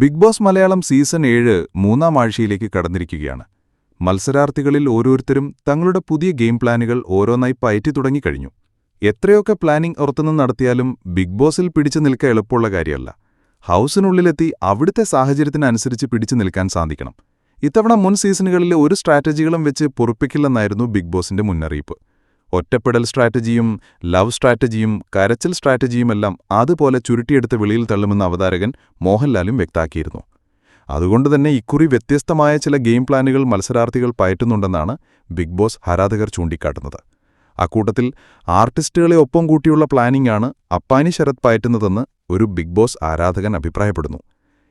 Big boss Malayalam season ഏഴ് മൂന്നാം ആഴ്ചയിലേക്ക് കടന്നിരിക്കുകയാണ്. മത്സരാർത്ഥികളിൽ ഓരോരുത്തരും തങ്ങളുടെ പുതിയ ഗെയിം പ്ലാനുകൾ ഓരോന്നായി പയറ്റി തുടങ്ങിക്കഴിഞ്ഞു. എത്രയൊക്കെ പ്ലാനിംഗ് ഉറത്തുനിന്ന് നടത്തിയാലും ബിഗ് ബോസിൽ പിടിച്ചു നിൽക്കാൻ എളുപ്പമുള്ള കാര്യമല്ല. ഹൗസിനുള്ളിലെത്തി അവിടുത്തെ സാഹചര്യത്തിനനുസരിച്ച് പിടിച്ചു നിൽക്കാൻ സാധിക്കണം. ഇത്തവണ മുൻ സീസണുകളിലെ ഒരു സ്ട്രാറ്റജികളും വെച്ച് പൊറുപ്പിക്കില്ലെന്നായിരുന്നു ബിഗ് ബോസിന്റെ മുന്നറിയിപ്പ്. ഒറ്റപ്പെടൽ സ്ട്രാറ്റജിയും ലവ് സ്ട്രാറ്റജിയും കരച്ചിൽ സ്ട്രാറ്റജിയുമെല്ലാം അതുപോലെ ചുരുട്ടിയെടുത്ത് വെളിയിൽ തള്ളുമെന്ന അവതാരകൻ മോഹൻലാലും വ്യക്താക്കിയിരുന്നു. അതുകൊണ്ടുതന്നെ ഇക്കുറി വ്യത്യസ്തമായ ചില ഗെയിം പ്ലാനുകൾ മത്സരാർത്ഥികൾ പയറ്റുന്നുണ്ടെന്നാണ് ബിഗ് ബോസ് ആരാധകർ ചൂണ്ടിക്കാട്ടുന്നത്. അക്കൂട്ടത്തിൽ ആർട്ടിസ്റ്റുകളെ ഒപ്പം കൂട്ടിയുള്ള പ്ലാനിംഗ് ആണ് അപ്പാനി ശരത് പയറ്റുന്നതെന്ന് ഒരു ബിഗ് ബോസ് ആരാധകൻ അഭിപ്രായപ്പെടുന്നു.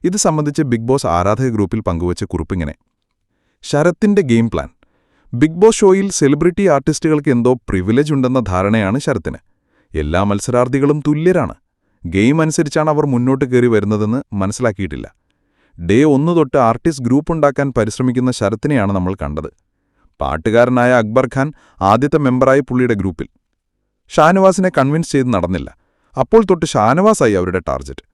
ഇത് സംബന്ധിച്ച് ബിഗ് ബോസ് ആരാധക ഗ്രൂപ്പിൽ പങ്കുവച്ച കുറിപ്പിങ്ങനെ. ശരത്തിന്റെ ഗെയിം പ്ലാൻ. ബിഗ് ബോസ് ഷോയിൽ സെലിബ്രിറ്റി ആർട്ടിസ്റ്റുകൾക്ക് എന്തോ പ്രിവിലേജ് ഉണ്ടെന്ന ധാരണയാണ് ശരത്തിന്. എല്ലാ മത്സരാർത്ഥികളും തുല്യരാണ്. ഗെയിം അനുസരിച്ചാണ് അവർ മുന്നോട്ട് കയറി വരുന്നതെന്ന് മനസ്സിലാക്കിയിട്ടില്ല. ഡേ ഒന്നു തൊട്ട് ആർട്ടിസ്റ്റ് ഗ്രൂപ്പ് ഉണ്ടാക്കാൻ പരിശ്രമിക്കുന്ന ശരത്തിനെയാണ് നമ്മൾ കണ്ടത്. പാട്ടുകാരനായ അക്ബർ ഖാൻ ആദ്യത്തെ മെമ്പറായി പുള്ളിയുടെ ഗ്രൂപ്പിൽ. ഷാനവാസിനെ കൺവിൻസ് ചെയ്ത് നടന്നില്ല. അപ്പോൾ തൊട്ട് ഷാനവാസായി അവരുടെ ടാർജറ്റ്.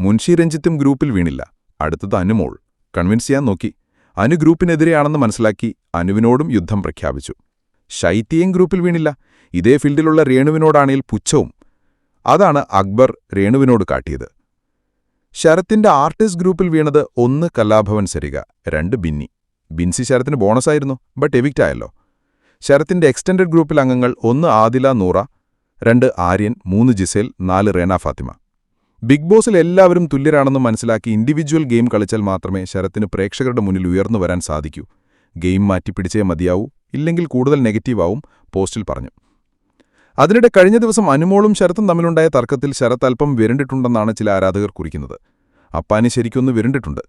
മുൻഷി രഞ്ജിത്തും ഗ്രൂപ്പിൽ വീണില്ല. അടുത്തത് അനുമോൾ. കൺവിൻസ് ചെയ്യാൻ നോക്കി. അനു ഗ്രൂപ്പിനെതിരെയാണെന്ന് മനസ്സിലാക്കി അനുവിനോടും യുദ്ധം പ്രഖ്യാപിച്ചു. ശൈത്യയും ഗ്രൂപ്പിൽ വീണില്ല. ഇതേ ഫീൽഡിലുള്ള രേണുവിനോടാണേൽ പുച്ഛവും. അതാണ് അക്ബർ രേണുവിനോട് കാട്ടിയത്. ശരത്തിന്റെ ആർട്ടിസ്റ്റ് ഗ്രൂപ്പിൽ വീണത് ഒന്ന് കലാഭവൻ സരിക രണ്ട് ബിന്നി. ബിൻസി ശരത്തിന് ബോണസായിരുന്നു ബട്ട് എവിക്റ്റായല്ലോ ശരത്തിന്റെ എക്സ്റ്റൻഡഡ് ഗ്രൂപ്പിൽ അംഗങ്ങൾ ഒന്ന് ആദില നൂറ രണ്ട് ആര്യൻ മൂന്ന് ജിസേൽ നാല് റേന ഫാത്തിമ. ബിഗ് ബോസിൽ എല്ലാവരും തുല്യരാണെന്ന് മനസ്സിലാക്കി ഇൻഡിവിജ്വൽ ഗെയിം കളിച്ചാൽ മാത്രമേ ശരത്തിന് പ്രേക്ഷകരുടെ മുന്നിൽ ഉയർന്നു വരാൻ സാധിക്കൂ. ഗെയിം മാറ്റിപ്പിടിച്ചേ മതിയാവൂ ഇല്ലെങ്കിൽ കൂടുതൽ നെഗറ്റീവാവും പോസ്റ്റിൽ പറഞ്ഞു. അതിനിടെ കഴിഞ്ഞ ദിവസം അനുമോളും ശരത്തും തമ്മിലുണ്ടായ തർക്കത്തിൽ ശരത്ത് അല്പം വിരണ്ടിട്ടുണ്ടെന്നാണ് ചില ആരാധകർ കുറിക്കുന്നത്. അപ്പാനി ശരിക്കൊന്ന് വിരണ്ടിട്ടുണ്ട്.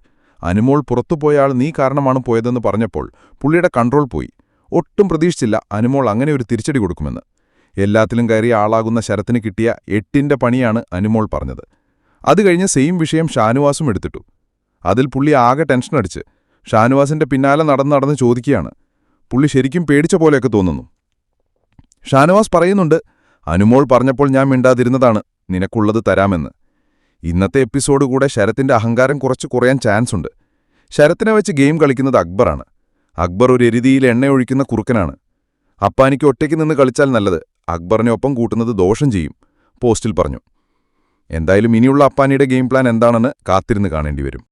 അനുമോൾ പുറത്തുപോയാൾ നീ കാരണമാണ് പോയതെന്ന് പറഞ്ഞപ്പോൾ പുള്ളിയുടെ കൺട്രോൾ പോയി. ഒട്ടും പ്രതീക്ഷിച്ചില്ല അനുമോൾ അങ്ങനെ ഒരു തിരിച്ചടി കൊടുക്കുമെന്ന്. എല്ലാത്തിലും കയറിയ ആളാകുന്ന ശരത്തിന് കിട്ടിയ എട്ടിന്റെ പണിയാണ് അനുമോൾ പറഞ്ഞത്. അത് കഴിഞ്ഞ് സെയിം വിഷയം ഷാനുവാസും എടുത്തിട്ടു. അതിൽ പുള്ളി ആകെ ടെൻഷൻ ടെൻഷനടിച്ച് ഷാനുവാസിന്റെ പിന്നാലെ നടന്ന് നടന്ന് ചോദിക്കുകയാണ്. പുള്ളി ശരിക്കും പേടിച്ച പോലെയൊക്കെ തോന്നുന്നു. ഷാനുവാസ് പറയുന്നുണ്ട് അനുമോൾ പറഞ്ഞപ്പോൾ ഞാൻ മിണ്ടാതിരുന്നതാണ്. നിനക്കുള്ളത് തരാമെന്ന്. ഇന്നത്തെ എപ്പിസോഡ് കൂടെ ശരത്തിന്റെ അഹങ്കാരം കുറച്ച് കുറയാൻ ചാൻസ് ഉണ്ട് ശരത്തിനെ വെച്ച് ഗെയിം കളിക്കുന്നത് അക്ബറാണ്. അക്ബർ ഒരു എരുതിയിൽ എണ്ണയൊഴിക്കുന്ന കുറുക്കനാണ്. അപ്പാനിക്ക് ഒറ്റയ്ക്ക് നിന്ന് കളിച്ചാൽ നല്ലത്. അക്ബറിനെ ഒപ്പം കൂട്ടുന്നത് ദോഷം ചെയ്യും പോസ്റ്റിൽ പറഞ്ഞു. എന്തായാലും ഇനിയുള്ള അപ്പാനിയുടെ ഗെയിം പ്ലാൻ എന്താണെന്ന് കാത്തിരുന്ന് കാണേണ്ടിവരും.